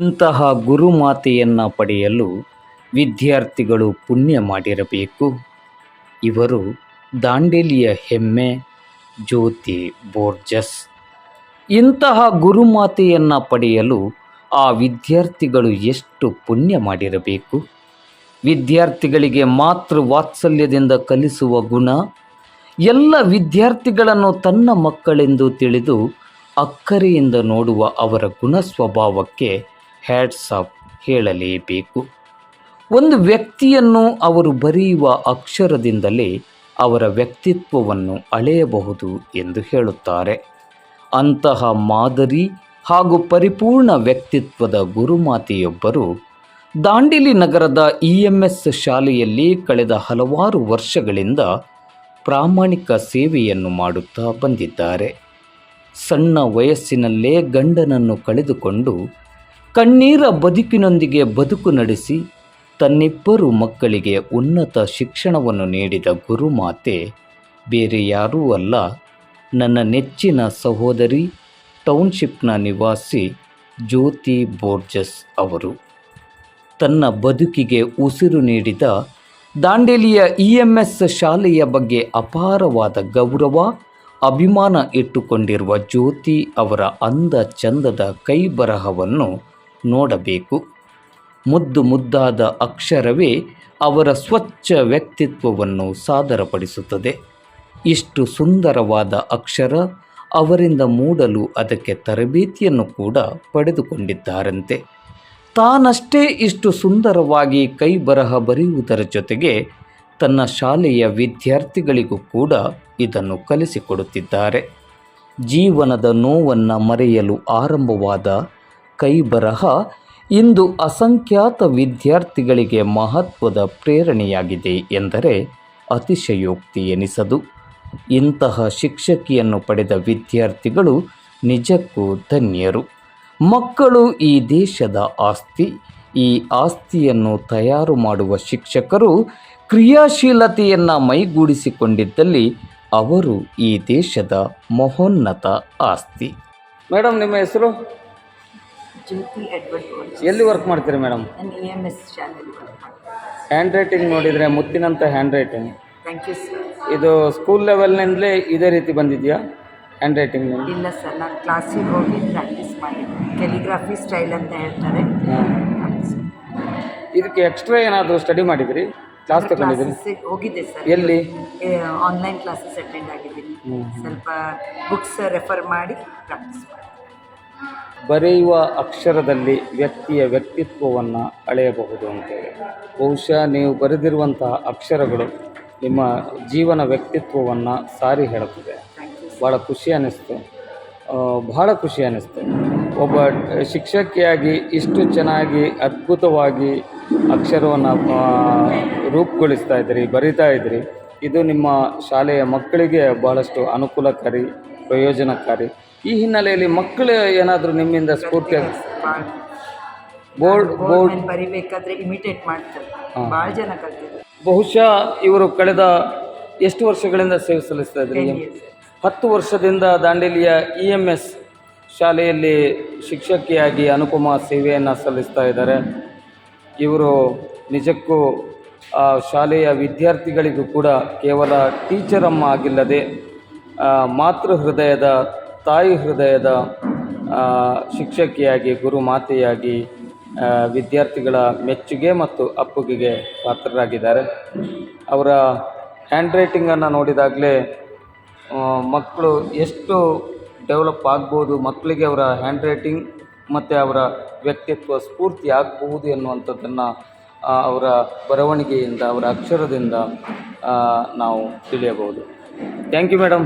ಇಂತಹ ಗುರುಮಾತೆಯನ್ನು ಪಡೆಯಲು ವಿದ್ಯಾರ್ಥಿಗಳು ಪುಣ್ಯ ಮಾಡಿರಬೇಕು. ಇವರು ದಾಂಡೇಲಿಯ ಹೆಮ್ಮೆ, ಜ್ಯೋತಿ, ಬೋರ್ಜಸ್. ಇಂತಹ ಗುರುಮಾತೆಯನ್ನು ಪಡೆಯಲು ಆ ವಿದ್ಯಾರ್ಥಿಗಳು ಎಷ್ಟು ಪುಣ್ಯ ಮಾಡಿರಬೇಕು. ವಿದ್ಯಾರ್ಥಿಗಳಿಗೆ ಮಾತೃ ವಾತ್ಸಲ್ಯದಿಂದ ಕಲಿಸುವ ಗುಣ, ಎಲ್ಲ ವಿದ್ಯಾರ್ಥಿಗಳನ್ನು ತನ್ನ ಮಕ್ಕಳೆಂದು ತಿಳಿದು ಅಕ್ಕರೆಯಿಂದ ನೋಡುವ ಅವರ ಗುಣ ಸ್ವಭಾವಕ್ಕೆ ಹ್ಯಾಟ್ಸ್ ಆಫ್ ಹೇಳಲೇಬೇಕು. ಒಂದು ವ್ಯಕ್ತಿಯನ್ನು ಅವರು ಬರೆಯುವ ಅಕ್ಷರದಿಂದಲೇ ಅವರ ವ್ಯಕ್ತಿತ್ವವನ್ನು ಅಳೆಯಬಹುದು ಎಂದು ಹೇಳುತ್ತಾರೆ. ಅಂತಹ ಮಾದರಿ ಹಾಗೂ ಪರಿಪೂರ್ಣ ವ್ಯಕ್ತಿತ್ವದ ಗುರುಮಾತೆಯೊಬ್ಬರು ದಾಂಡಿಲಿ ನಗರದ ಇ ಎಂ ಎಸ್ ಶಾಲೆಯಲ್ಲಿ ಕಳೆದ ಹಲವಾರು ವರ್ಷಗಳಿಂದ ಪ್ರಾಮಾಣಿಕ ಸೇವೆಯನ್ನು ಮಾಡುತ್ತಾ ಬಂದಿದ್ದಾರೆ. ಸಣ್ಣ ವಯಸ್ಸಿನಲ್ಲೇ ಗಂಡನನ್ನು ಕಳೆದುಕೊಂಡು ಕಣ್ಣೀರ ಬದುಕಿನೊಂದಿಗೆ ಬದುಕು ನಡೆಸಿ ತನ್ನಿಬ್ಬರು ಮಕ್ಕಳಿಗೆ ಉನ್ನತ ಶಿಕ್ಷಣವನ್ನು ನೀಡಿದ ಗುರುಮಾತೆ, ಬೇರೆ ಯಾರೂ ಅಲ್ಲ, ನನ್ನ ನೆಚ್ಚಿನ ಸಹೋದರಿ, ಟೌನ್ಶಿಪ್ನ ನಿವಾಸಿ ಜ್ಯೋತಿ ಬೋರ್ಜಸ್ ಅವರು. ತನ್ನ ಬದುಕಿಗೆ ಉಸಿರು ನೀಡಿದ ದಾಂಡೇಲಿಯ ಇ ಶಾಲೆಯ ಬಗ್ಗೆ ಅಪಾರವಾದ ಗೌರವ, ಅಭಿಮಾನ ಇಟ್ಟುಕೊಂಡಿರುವ ಜ್ಯೋತಿ ಅವರ ಅಂದ ಚಂದದ ಕೈ ಬರಹವನ್ನು ನೋಡಬೇಕು. ಮುದ್ದು ಮುದ್ದಾದ ಅಕ್ಷರವೇ ಅವರ ಸ್ವಚ್ಛ ವ್ಯಕ್ತಿತ್ವವನ್ನು ಸಾದರಪಡಿಸುತ್ತದೆ. ಇಷ್ಟು ಸುಂದರವಾದ ಅಕ್ಷರ ಅವರಿಂದ ಮೂಡಲು ಅದಕ್ಕೆ ತರಬೇತಿಯನ್ನು ಕೂಡ ಪಡೆದುಕೊಂಡಿದ್ದಾರಂತೆ. ತಾನಷ್ಟೇ ಇಷ್ಟು ಸುಂದರವಾಗಿ ಕೈ ಬರಹ ಬರೆಯುವುದರ ಜೊತೆಗೆ ತನ್ನ ಶಾಲೆಯ ವಿದ್ಯಾರ್ಥಿಗಳಿಗೂ ಕೂಡ ಇದನ್ನು ಕಲಿಸಿಕೊಡುತ್ತಿದ್ದಾರೆ. ಜೀವನದ ನೋವನ್ನು ಮರೆಯಲು ಆರಂಭವಾದ ಕೈ ಬರಹ ಇಂದು ಅಸಂಖ್ಯಾತ ವಿದ್ಯಾರ್ಥಿಗಳಿಗೆ ಮಹತ್ವದ ಪ್ರೇರಣೆಯಾಗಿದೆ ಎಂದರೆ ಅತಿಶಯೋಕ್ತಿ ಎನಿಸದು. ಇಂತಹ ಶಿಕ್ಷಕಿಯನ್ನು ಪಡೆದ ವಿದ್ಯಾರ್ಥಿಗಳು ನಿಜಕ್ಕೂ ಧನ್ಯರು. ಮಕ್ಕಳು ಈ ದೇಶದ ಆಸ್ತಿ, ಈ ಆಸ್ತಿಯನ್ನು ತಯಾರು ಮಾಡುವ ಶಿಕ್ಷಕರು ಕ್ರಿಯಾಶೀಲತೆಯನ್ನು ಮೈಗೂಡಿಸಿಕೊಂಡಿದ್ದಲ್ಲಿ ಅವರು ಈ ದೇಶದ ಮಹೋನ್ನತ ಆಸ್ತಿ. ಮೇಡಮ್ ನಿಮ್ಮ ಹೆಸರು? ಜ್ಯೋತಿ ಎಡ್ವರ್ಡ್ ಎಲ್ಲಿ ವರ್ಕ್ ಮಾಡ್ತೀರಿ ಮೇಡಮ್ ನಾನು ಇ ಎಂ ಎಸ್ ಮಾಡ್ತೀನಿ. ಹ್ಯಾಂಡ್ ರೈಟಿಂಗ್ ನೋಡಿದರೆ ಮುತ್ತಿನಂಥ hand writing thank you sir ಇದು ಸ್ಕೂಲ್ ಲೆವೆಲ್ನಿಂದಲೇ ಇದೇ ರೀತಿ ಬಂದಿದೆಯಾ? ಹ್ಯಾಂಡ್ ರೈಟಿಂಗ್ ಇಲ್ಲ ಸರ್ ನಾನು ಕ್ಲಾಸಿಗೆ ಹೋಗಿ ಪ್ರಾಕ್ಟೀಸ್ ಮಾಡಿ. ಕೆಲಿಗ್ರಾಫಿ ಸ್ಟೈಲ್ ಅಂತ ಹೇಳ್ತಾರೆ. ಇದಕ್ಕೆ ಎಕ್ಸ್ಟ್ರಾ ಏನಾದರೂ ಸ್ಟಡಿ ಮಾಡಿದ್ರಿ? ಕ್ಲಾಸ್ ತಗೊಂಡಿದ್ರಿ? ಗೆ ಹೋಗಿದ್ದೆ ಸರ್ ಎಲ್ಲಿ? ಆನ್ಲೈನ್ ಕ್ಲಾಸಸ್ ಅಟೆಂಡ್ ಆಗಿದ್ದೀನಿ. ಸ್ವಲ್ಪ ಬುಕ್ಸ್ ರೆಫರ್ ಮಾಡಿ ಪ್ರಾಕ್ಟೀಸ್ ಮಾಡಿ. ಬರೆಯುವ ಅಕ್ಷರದಲ್ಲಿ ವ್ಯಕ್ತಿಯ ವ್ಯಕ್ತಿತ್ವವನ್ನು ಅಳೆಯಬಹುದು ಅಂತೇಳಿ. ಬಹುಶಃ ನೀವು ಬರೆದಿರುವಂತಹ ಅಕ್ಷರಗಳು ನಿಮ್ಮ ಜೀವನ ವ್ಯಕ್ತಿತ್ವವನ್ನು ಸಾರಿ ಹೇಳುತ್ತದೆ. ಭಾಳ ಖುಷಿ ಅನ್ನಿಸ್ತು. ಬಹಳ ಖುಷಿ ಅನ್ನಿಸ್ತು. ಒಬ್ಬ ಶಿಕ್ಷಕಿಯಾಗಿ ಇಷ್ಟು ಚೆನ್ನಾಗಿ ಅದ್ಭುತವಾಗಿ ಅಕ್ಷರವನ್ನು ರೂಪುಗೊಳಿಸ್ತಾ ಇದ್ದೀರಿ ಬರಿತಾ ಇದ್ದೀರಿ ಇದು ನಿಮ್ಮ ಶಾಲೆಯ ಮಕ್ಕಳಿಗೆ ಬಹಳಷ್ಟು ಅನುಕೂಲಕಾರಿ, ಪ್ರಯೋಜನಕಾರಿ. ಈ ಹಿನ್ನೆಲೆಯಲ್ಲಿ ಮಕ್ಕಳು ಏನಾದರೂ ನಿಮ್ಮಿಂದ ಸ್ಫೂರ್ತಿ ಬೋರ್ಡ್ ಬೋರ್ಡ್ ಬರಿಬೇಕಾದ್ರೆ ಇಮಿಟೇಟ್ ಮಾಡ್ತಾರೆ. ಭಾಳ ಜನ ಕಲ್ತಿದ್ದಾರೆ. ಬಹುಶಃ ಇವರು ಕಳೆದ ಎಷ್ಟು ವರ್ಷಗಳಿಂದ ಸೇವೆ ಸಲ್ಲಿಸ್ತಾ ಇದ್ದಾರೆ? ಹತ್ತು ವರ್ಷದಿಂದ ದಾಂಡೇಲಿಯ ಇ ಎಂ ಎಸ್ ಶಾಲೆಯಲ್ಲಿ ಶಿಕ್ಷಕಿಯಾಗಿ ಅನುಪಮ ಸೇವೆಯನ್ನು ಸಲ್ಲಿಸ್ತಾ ಇದ್ದಾರೆ. ಇವರು ನಿಜಕ್ಕೂ ಆ ಶಾಲೆಯ ವಿದ್ಯಾರ್ಥಿಗಳಿಗೂ ಕೂಡ ಕೇವಲ ಟೀಚರ್ ಅಮ್ಮ ಆಗಿಲ್ಲದೆ ಮಾತೃ ಹೃದಯದ ತಾಯಿ ಹೃದಯದ ಶಿಕ್ಷಕಿಯಾಗಿ, ಗುರು ಮಾತೆಯಾಗಿ ವಿದ್ಯಾರ್ಥಿಗಳ ಮೆಚ್ಚುಗೆ ಮತ್ತು ಅಪ್ಪುಗೆಗೆ ಪಾತ್ರರಾಗಿದ್ದಾರೆ. ಅವರ ಹ್ಯಾಂಡ್ ರೈಟಿಂಗನ್ನು ನೋಡಿದಾಗಲೇ ಮಕ್ಕಳು ಎಷ್ಟು ಡೆವಲಪ್ ಆಗ್ಬೋದು, ಮಕ್ಕಳಿಗೆ ಅವರ ಹ್ಯಾಂಡ್ ರೈಟಿಂಗ್ ಮತ್ತು ಅವರ ವ್ಯಕ್ತಿತ್ವ ಸ್ಫೂರ್ತಿ ಆಗಬಹುದು ಎನ್ನುವಂಥದ್ದನ್ನು ಅವರ ಬರವಣಿಗೆಯಿಂದ, ಅವರ ಅಕ್ಷರದಿಂದ ನಾವು ತಿಳಿಯಬಹುದು. Thank you madam